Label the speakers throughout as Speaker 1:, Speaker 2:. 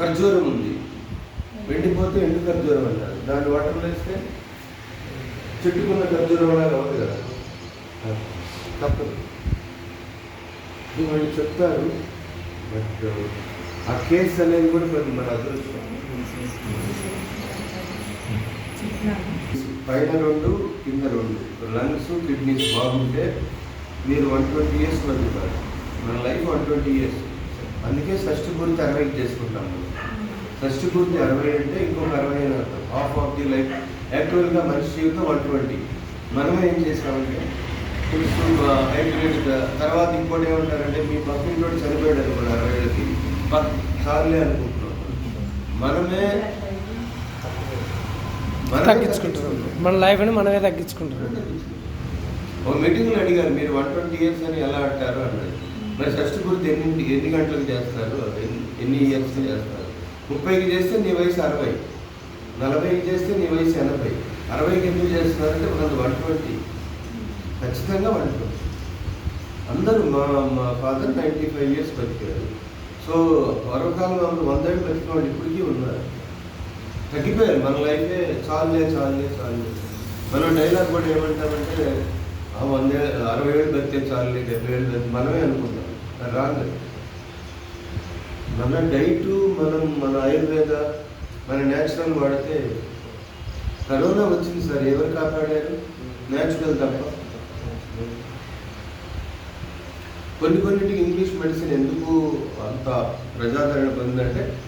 Speaker 1: ఖర్జూరం ఉంది. ఎండిపోతే ఎండు ఖర్జూరం అంటారు? దాన్ని వాటర్లో వేస్తే చెట్టుకున్న ఖర్జూరం లాగా అవుతుంది కదా. తప్పదు. వాళ్ళు చెప్తారు బట్ ఆ కేసు అనేది కూడా కొంచెం మన అదృష్టం. పైన రెండు కింద రెండు. లంగ్స్ కిడ్నీస్ బాగుంటే మీరు వన్ ట్వంటీ ఇయర్స్ బతుకుతారు మన లైఫ్ వన్ ట్వంటీ ఇయర్స్. అందుకే షష్టి పూర్తి అరవైకి చేసుకుంటాం మనం. షష్టి పూర్తి అరవై అంటే ఇంకొక అరవై అని అర్థం. హాఫ్ ఆఫ్ ది లైఫ్ యాక్చువల్గా మనిషి జీవితం వన్ ట్వంటీ. మనమే ఏం చేస్తామంటే కొంచెం హైబ్రిడ్ తర్వాత ఇంకోటి ఏమంటారంటే మీ పక్కింటోటి చనిపోయాడు అనుకోండి అరవై ఏళ్ళకి చాలే అనుకుంటున్నాం. మనమే
Speaker 2: తగ్గించుకుంటారు మన లైఫ్ని మనమే తగ్గించుకుంటాం
Speaker 1: ఒక మీటింగ్లో అడిగారు మీరు వన్ ట్వంటీ ఇయర్స్ అని ఎలా అంటారు అన్నది మరి షష్టి పూర్తి ఎన్ని ఎన్ని గంటలకు చేస్తారు? ఎన్ని- ఎన్ని ఇయర్స్ చేస్తారు? ముప్పైకి చేస్తే నీ వయసు అరవై. నలభైకి చేస్తే నీ వయసు ఎనభై. అరవైకి ఎందుకు చేస్తున్నారంటే వాళ్ళు వన్ ట్వంటీ. ఖచ్చితంగా వన్ ట్వంటీ. అందరూ మా మా ఫాదర్ నైంటీ ఫైవ్ ఇయర్స్ బతికారు. సో పూర్వకాలం అందరూ వంద ఏళ్ళు బతికిన వాళ్ళు ఇప్పటికీ ఉన్నారు. తగ్గిపోయారు. మన లైఫే చాలులే చాలులే చాలులే మనం డైలాగ్ కూడా ఏమంటామంటే ఆ వంద అరవై ఏళ్ళు బతికే చాలులే డెబ్బై ఏళ్ళు మనమే అనుకుంటాం. రాంగ్ మన డైట్ మనం మన ఆయుర్వేద మన న్యాచురల్ వాడితే కరోనా వచ్చింది సార్. ఎవరు కాపాడారు? న్యాచురల్ తప్ప. కొన్ని కొన్నిటికి ఇంగ్లీష్ మెడిసిన్ ఎందుకు అంత ప్రజాదరణ పొందిందంటే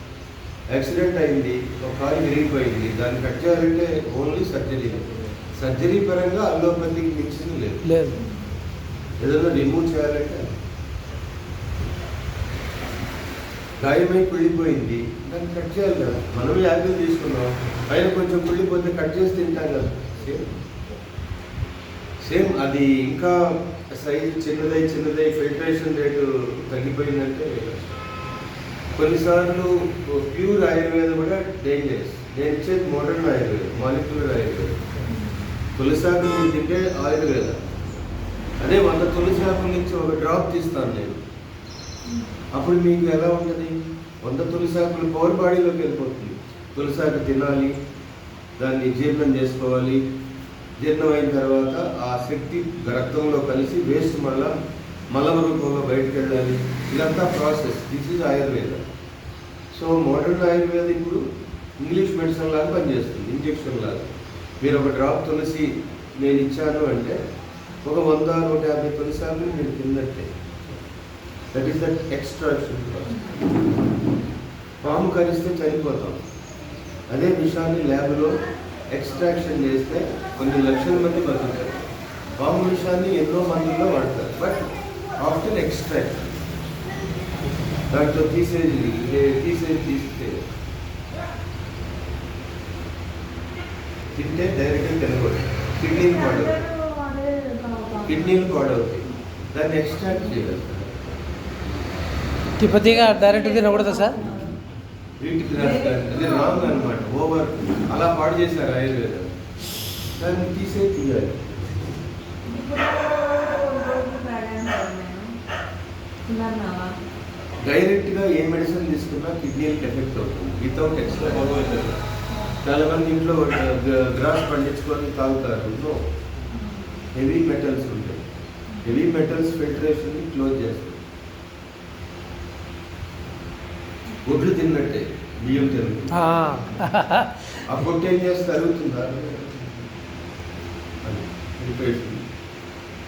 Speaker 1: యాక్సిడెంట్ అయింది ఒక కాలు విరిగిపోయింది దాన్ని కట్ చేయాలంటే ఓన్లీ సర్జరీ. సర్జరీ పరంగా అల్లోపతికి మించింది లేదు.
Speaker 2: లేదు.
Speaker 1: ఏదైనా రిమూవ్ చేయాలంటే గాయమై కుళ్ళిపోయింది. దాన్ని కట్ చేయాలి కదా. మనం యాపిల్ తీసుకున్నాం. పైన కొంచెం కుళ్ళిపోతే కట్ చేసి తింటాం కదా. సేమ్. సేమ్ అది ఇంకా సైజ్ చిన్నదై చిన్నదై ఫిల్టరేషన్ రేటు తగ్గిపోయిందంటే కొన్నిసార్లు ప్యూర్ ఆయుర్వేదం కూడా డేంజరస్ నేను ఇచ్చేది మోడర్న్ ఆయుర్వేదం మాలిక్యులర్ ఆయుర్వేదం. తులసాకు తింటే ఆయుర్వేదం. అదే వంద తులసి ఆకుల నుంచి ఒక డ్రాప్ తీస్తాను నేను. అప్పుడు మీకు ఎలా ఉంటుంది? వంద తులసాకులు పవర్ బాడీలోకి వెళ్ళిపోతుంది. తులసాకు తినాలి దాన్ని జీర్ణం చేసుకోవాలి. జీర్ణం అయిన తర్వాత ఆ శక్తి రక్తంలో కలిసి వేస్ట్ మళ్ళా మలం రూపంలో బయటకు వెళ్ళాలి. ఇదంతా process this is Ayurveda so modern Ayurveda ఇప్పుడు ఇంగ్లీష్ మెడిసిన్ లాగా పనిచేస్తుంది. ఇంజెక్షన్ లాగా. మీరు ఒక డ్రాప్ తులసి నేను ఇచ్చాను అంటే ఒక వంద నూట యాభై తులసాలు మీరు తిన్నట్టే. దట్ ఈస్ దట్ ఎక్స్ట్రాక్షన్ పాము కరిస్తే చనిపోతాం. అదే విషయాన్ని ల్యాబ్లో ఎక్స్ట్రాక్షన్ చేస్తే కొన్ని లక్షల మంది బతుకుతారు. పాము విషయాన్ని ఎన్నో మందిలో వాడతారు. బట్ ఆఫ్టర్ ఎక్స్ట్రాక్ట్ దాంట్లో తీసేది తీసేది తీస్తే తింటే డైరెక్ట్గా తినకూడదు కిడ్నీలు పాడవుతాయి కిడ్నీలు పాడవుతాయి దాన్ని ఎక్స్ట్రాక్ట్ చేయాలి.
Speaker 2: తిప్పతిగా డైరెక్ట్ తినకూడదా సార్?
Speaker 1: వీటికి అది రాంగ్ అనమాట ఓవర్ అలా పాడు చేశారు ఆయుర్వేదం. దాన్ని తీసే తీయాలి. డైరెక్ట్గా ఏ మెడిసిన్ తీసుకున్నా కిడ్నీలకు ఎఫెక్ట్ అవుతుంది. వితౌట్ ఎక్స్ట్రా చాలా మంది ఇంట్లో గ్రాస్ పండించుకొని తాగుతారు. హెవీ మెటల్స్ ఉంటాయి. హెవీ మెటల్స్ ఫిల్టరేషన్ క్లోజ్ చేస్తాయి గుడ్లు తిన్నట్టే బియ్యం తిన్నట్టు
Speaker 2: ఆ.
Speaker 1: పొట్టు ఏం చేస్తే అరుగుతుందా అది.